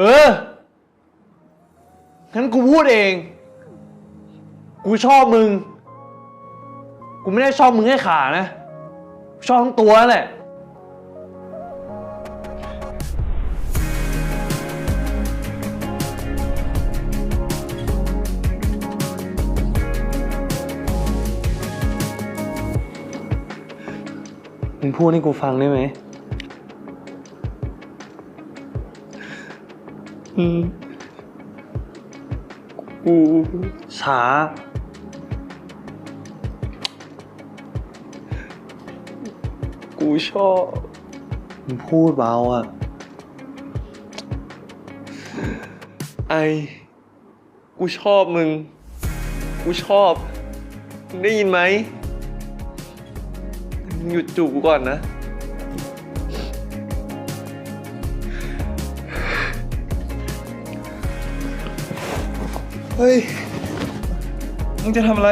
เออ งั้นกูพูดเอง กูชอบมึง กูไม่ได้ชอบมึงแค่ขานะ ชอบทั้งตัวนั่นแหละ มึงพูดให้กูฟังได้ไหม กูช้า กูชอบมึงพูดเบาอะ ไอ กูชอบมึง กูชอบมึงได้ยินไหมมึงหยุดจูบกูก่อนนะ เฮ้ย มึงจะทำอะไร